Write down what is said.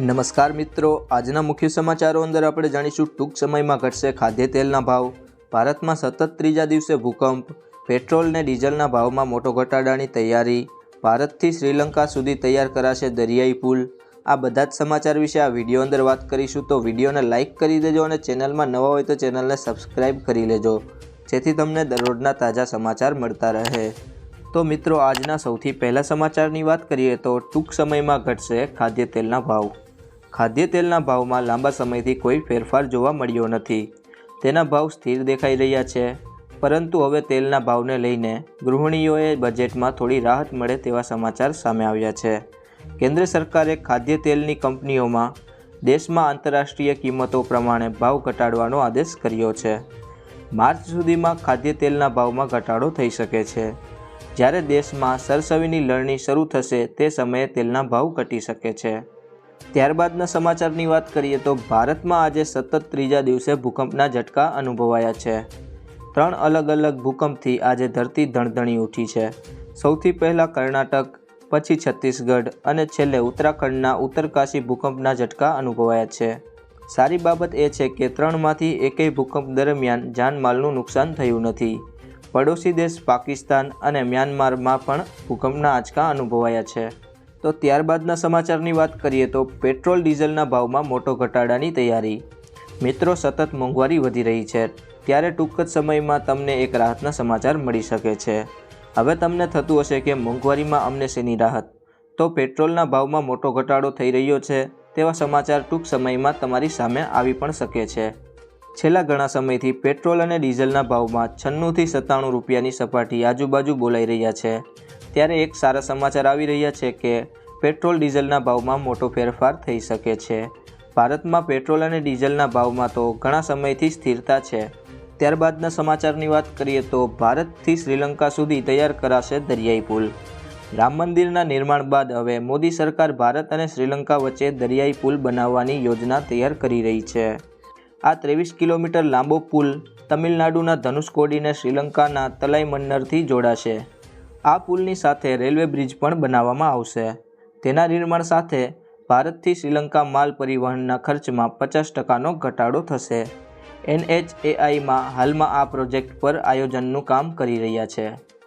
નમસ્કાર મિત્રો, આજના મુખ્ય સમાચારો અંદર આપણે જાણીશું ટૂંક સમયમાં ઘટશે ખાદ્ય તેલના ભાવ. ભારતમાં સતત ત્રીજા દિવસે ભૂકંપ, પેટ્રોલ ને ડીઝલના ભાવમાં મોટો ઘટાડાની તૈયારી. ભારતથી શ્રીલંકા સુધી તૈયાર કરાશે દરિયાઈ પુલ. આ બધા જ સમાચાર વિશે આ વીડિયો અંદર વાત કરીશું તો વિડીયોને લાઇક કરી દેજો અને ચેનલમાં નવા હોય તો ચેનલને સબસ્ક્રાઈબ કરી લેજો. જેથી તમને દરરોજના તાજા સમાચાર મળતા રહે. તો મિત્રો, આજના સૌથી પહેલા સમાચારની વાત કરીએ તો ટૂંક સમયમાં ઘટશે ખાદ્ય તેલના ભાવ. ખાદ્ય તેલના ભાવમાં લાંબા સમયથી કોઈ ફેરફાર જોવા મળ્યો નથી. તેના ભાવ સ્થિર દેખાઈ રહ્યા છે. પરંતુ હવે તેલના ભાવને લઈને ગૃહિણીઓએ બજેટમાં થોડી રાહત મળે તેવા સમાચાર સામે આવ્યા છે. કેન્દ્ર સરકારે ખાદ્ય તેલની કંપનીઓમાં દેશમાં આંતરરાષ્ટ્રીય કિંમતો પ્રમાણે ભાવ ઘટાડવાનો આદેશ કર્યો છે. માર્ચ સુધીમાં ખાદ્ય તેલના ભાવમાં ઘટાડો થઈ શકે છે. જ્યારે દેશમાં સરસવીની લણણી શરૂ થશે તે સમયે તેલના ભાવ ઘટી શકે છે. ત્યારબાદના સમાચારની વાત કરીએ તો ભારતમાં આજે સતત ત્રીજા દિવસે ભૂકંપના ઝટકા અનુભવાયા છે. ત્રણ અલગ અલગ ભૂકંપથી આજે ધરતી ધણધણી ઉઠી છે. સૌથી પહેલાં કર્ણાટક, પછી છત્તીસગઢ અને છેલ્લે ઉત્તરાખંડના ઉત્તરકાશી ભૂકંપના ઝટકા અનુભવાયા છે. સારી બાબત એ છે કે ત્રણમાંથી એકેય ભૂકંપ દરમિયાન જાનમાલનું નુકસાન થયું નથી. પડોશી દેશ પાકિસ્તાન અને મ્યાનમારમાં પણ ભૂકંપના આંચકા અનુભવાયા છે. તો ત્યારબાદના સમાચારની વાત કરીએ તો પેટ્રોલ ડીઝલના ભાવમાં મોટો ઘટાડાની તૈયારી. મિત્રો, સતત મોંઘવારી વધી રહી છે. ત્યારે ટૂંક જ સમયમાં તમને એક રાહતના સમાચાર મળી શકે છે. હવે તમને થતું હશે કે મોંઘવારીમાં અમને શેની રાહત? તો પેટ્રોલના ભાવમાં મોટો ઘટાડો થઈ રહ્યો છે તેવા સમાચાર ટૂંક સમયમાં તમારી સામે આવી પણ શકે છે. છેલ્લા ઘણા સમયથી પેટ્રોલ અને ડીઝલના ભાવમાં છન્નુંથી સત્તાણું રૂપિયાની સપાટી આજુબાજુ બોલાઈ રહ્યા છે. ત્યારે એક સારા સમાચાર આવી રહ્યા છે કે પેટ્રોલ ડીઝલના ભાવમાં મોટો ફેરફાર થઈ શકે છે. ભારતમાં પેટ્રોલ અને ડીઝલના ભાવમાં તો ઘણા સમયથી સ્થિરતા છે. ત્યારબાદના સમાચારની વાત કરીએ તો ભારતથી શ્રીલંકા સુધી તૈયાર કરાશે દરિયાઈ પુલ. રામ મંદિરના નિર્માણ બાદ હવે મોદી સરકાર ભારત અને શ્રીલંકા વચ્ચે દરિયાઈ પુલ બનાવવાની યોજના તૈયાર કરી રહી છે. આ ત્રેવીસ કિલોમીટર લાંબો પુલ તમિલનાડુના ધનુષકોડીને શ્રીલંકાના તલાઈમન્નરથી જોડાશે. આ પુલની સાથે રેલવે બ્રિજ પણ બનાવવામાં આવશે. તેના નિર્માણ સાથે ભારતથી શ્રીલંકા માલ પરિવહનના ખર્ચમાં પચાસ ટકાનો ઘટાડો થશે. એનએચએઆઈમાં હાલમાં આ પ્રોજેક્ટ પર આયોજનનું કામ કરી રહ્યા છે.